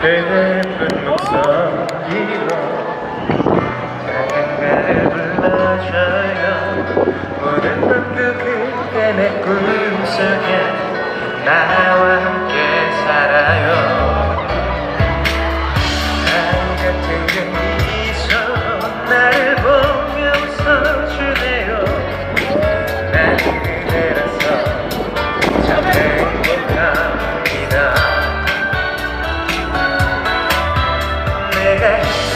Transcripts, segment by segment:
예쁜 목소리로 걸 불러줘요 모든 밤도 그대 내 꿈속에 나와 함께 살아요 내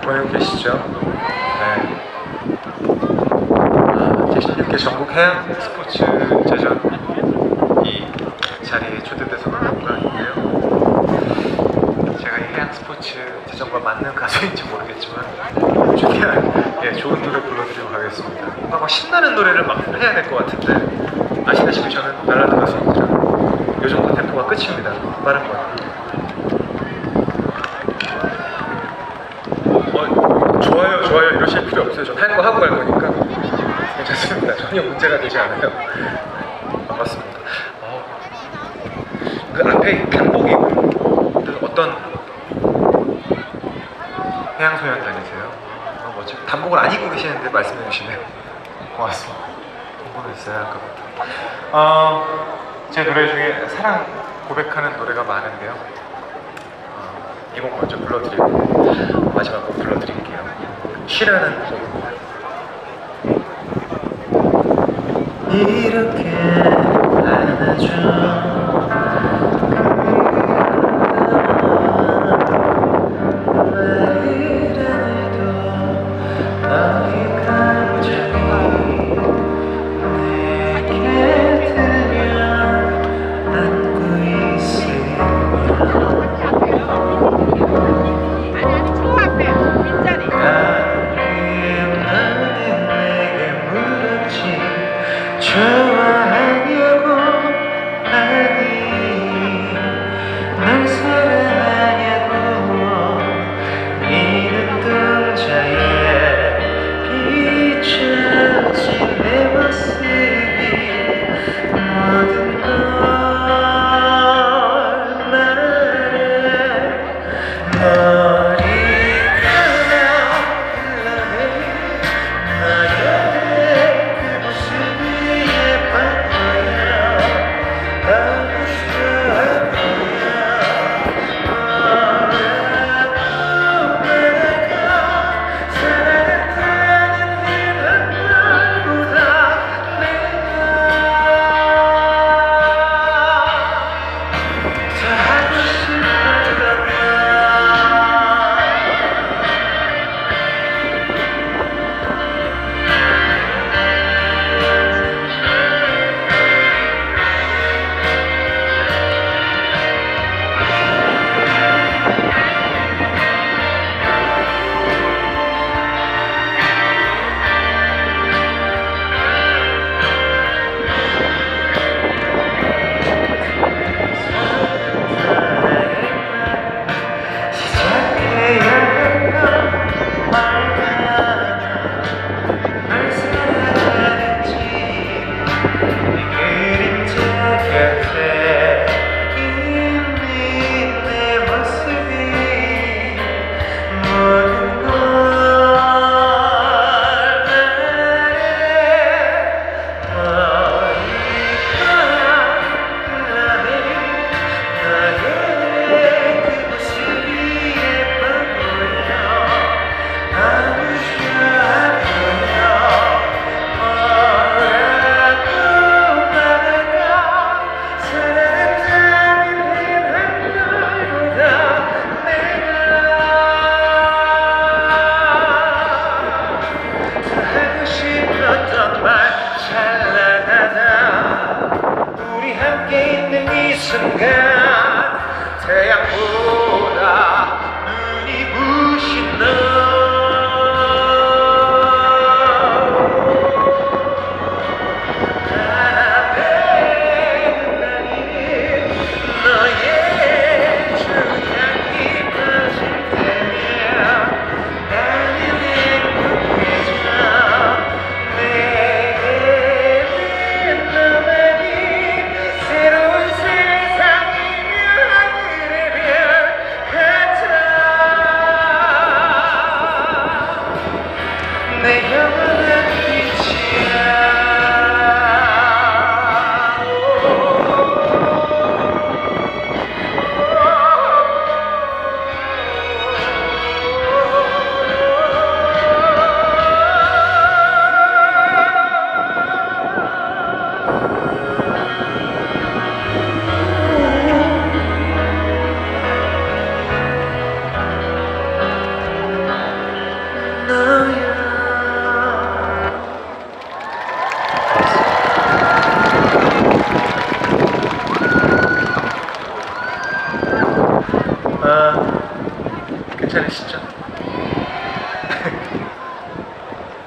보내고 계시죠 네. 아, 제16회 전국 해양 스포츠 제전 이 자리에 초대돼서 너무 영광인데요 제가 이 해양 스포츠 제전과 맞는 가수인지 모르겠지만 최대한 예, 좋은 노래 불러드리고 가겠습니다. 막 신나는 노래를 막 해야 될 것 같은데 아시다시피 저는 발라드 가수니까 요 정도 템포가 끝입니다. 빠른 건. 어, 좋아요, 좋아요 이러실 필요 없어요. 전 할 거 하고 갈 거니까 괜찮습니다. 전혀 문제가 되지 않아요. 반갑습니다. 어, 그 앞에 단복이 어떤 해양소년 다니세요? 어, 멋지. 단복을 안 입고 계시는데 말씀해 주시네요. 고맙습니다. 궁금했어요 아까부터. 어, 제 노래 중에 사랑 고백하는 노래가 많은데요. 어, 이곡 먼저 불러드리고 마지막 곡 불러드릴게요. 쉬라는. 이렇게 안아줘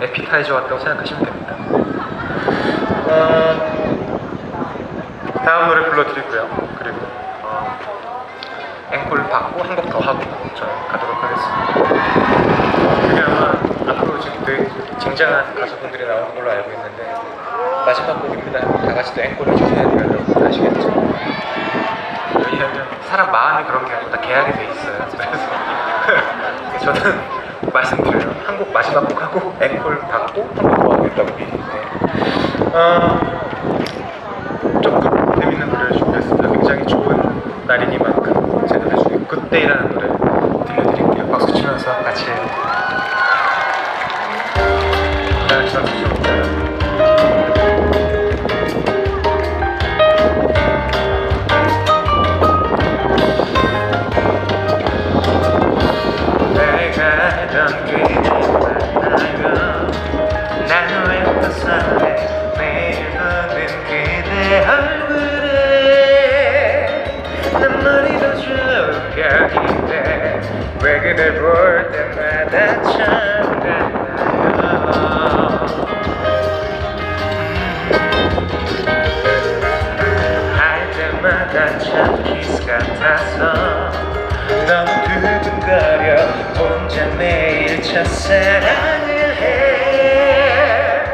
에피타이저 왔다고 생각하시면 됩니다. 어, 다음 노래 불러드리고요. 그리고 어, 앵콜 받고 한 곡 더 하고 저는 가도록 하겠습니다. 그게 아마 앞으로 지금 되게 쟁쟁한 가수분들이 나오는 걸로 알고 있는데 마지막 곡입니다. 다 같이 또 앵콜 해주셔야 돼요. 여러분 아시겠죠? 왜냐하면 사람 마음이 그런 게 아니고 다 계약이 돼 있어요. 그래서 저는 말씀드려요. 한곡 마지막 곡 하고 앵콜 받고 한곡더 하겠다고 미리. 네. 어, 널 볼 때마다 참 달라요 할 때마다 참 키스 같아서 너무 두근거려 혼자 매일 첫사랑을 해내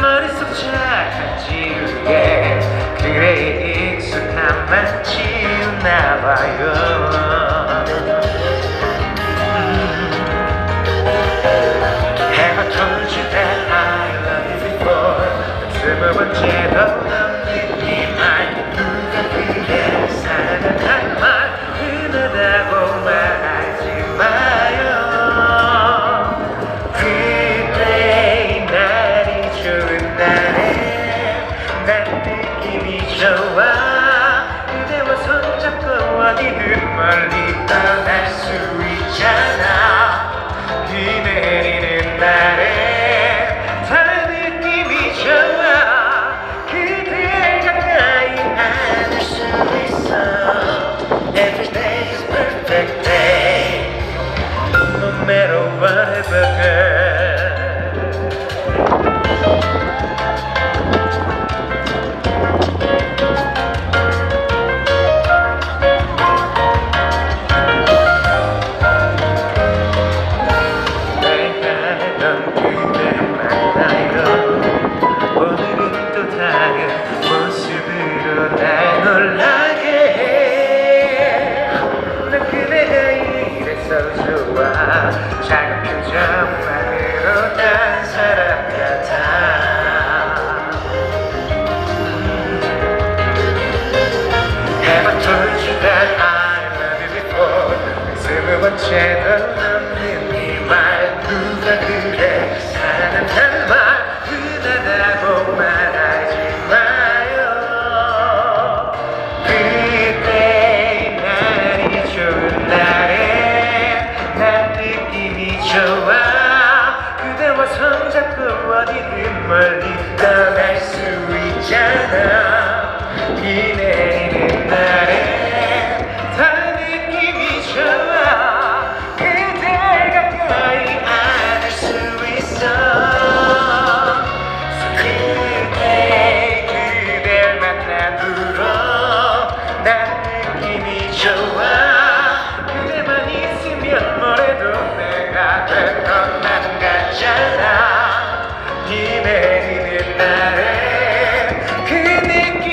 머릿속 잘 지우게 그래 익숙한 맛 지우나봐요. 어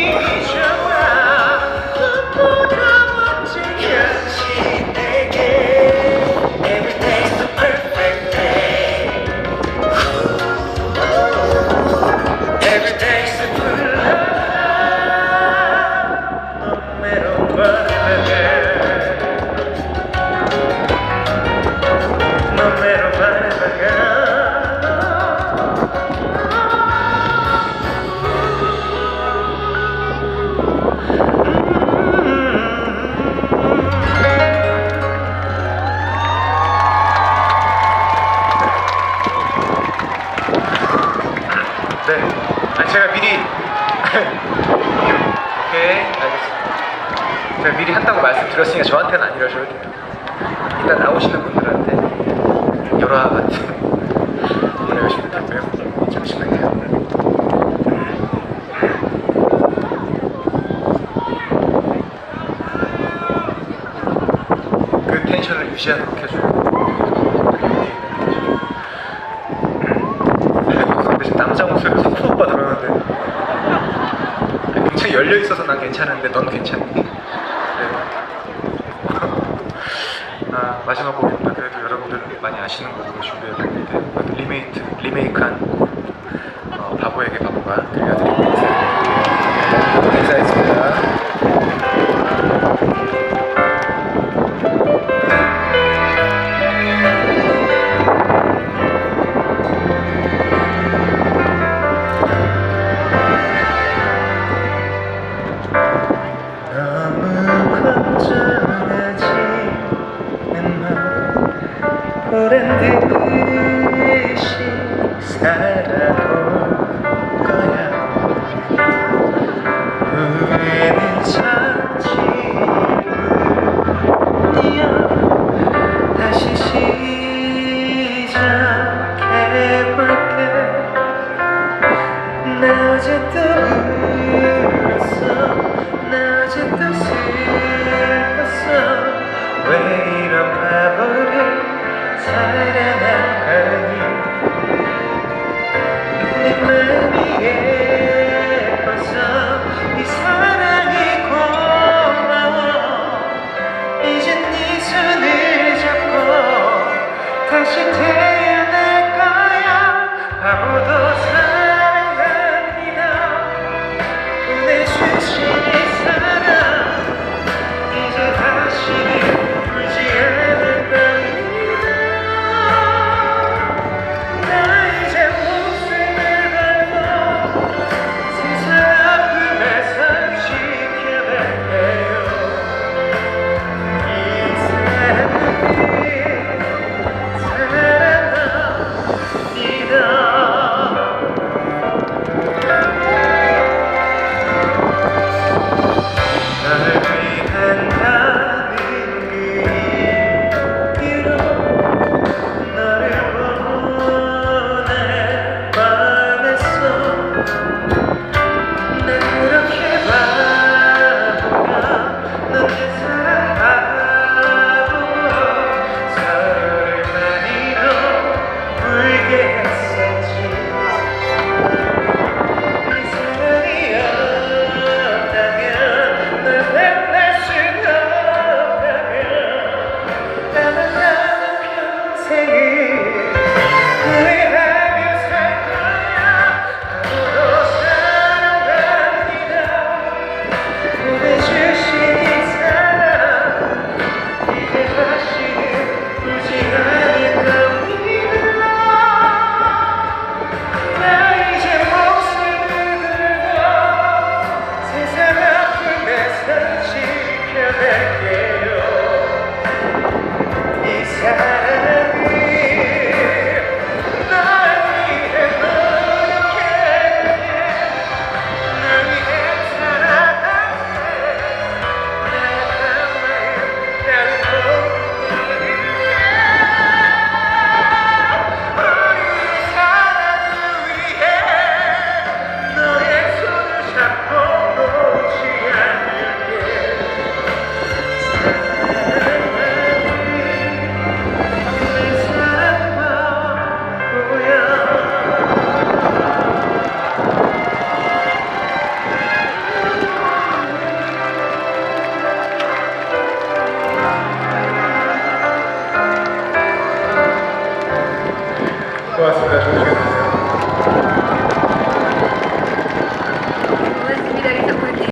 Jesus. 오케이 알겠습니다. 제가 미리 한다고 말씀드렸으니까 저한테는 안 이러셔도 돼요. 일단 나오시는 분들한테 열화 같은 보내주시면 되고요. 잠시만요. 그 텐션을 유지하도록 해줘요. 남자 목소리가 소품 오빠 들었는데 열려 있어서 난 괜찮은데 넌 괜찮니? 네. 아, 마지막 곡입니다. 그래도 여러분들 많이 아시는 곡으로 준비해봤는데 그래도 리메이트, 리메이크한 어, 바보에게 바보가 들려드리고 인사했습니다.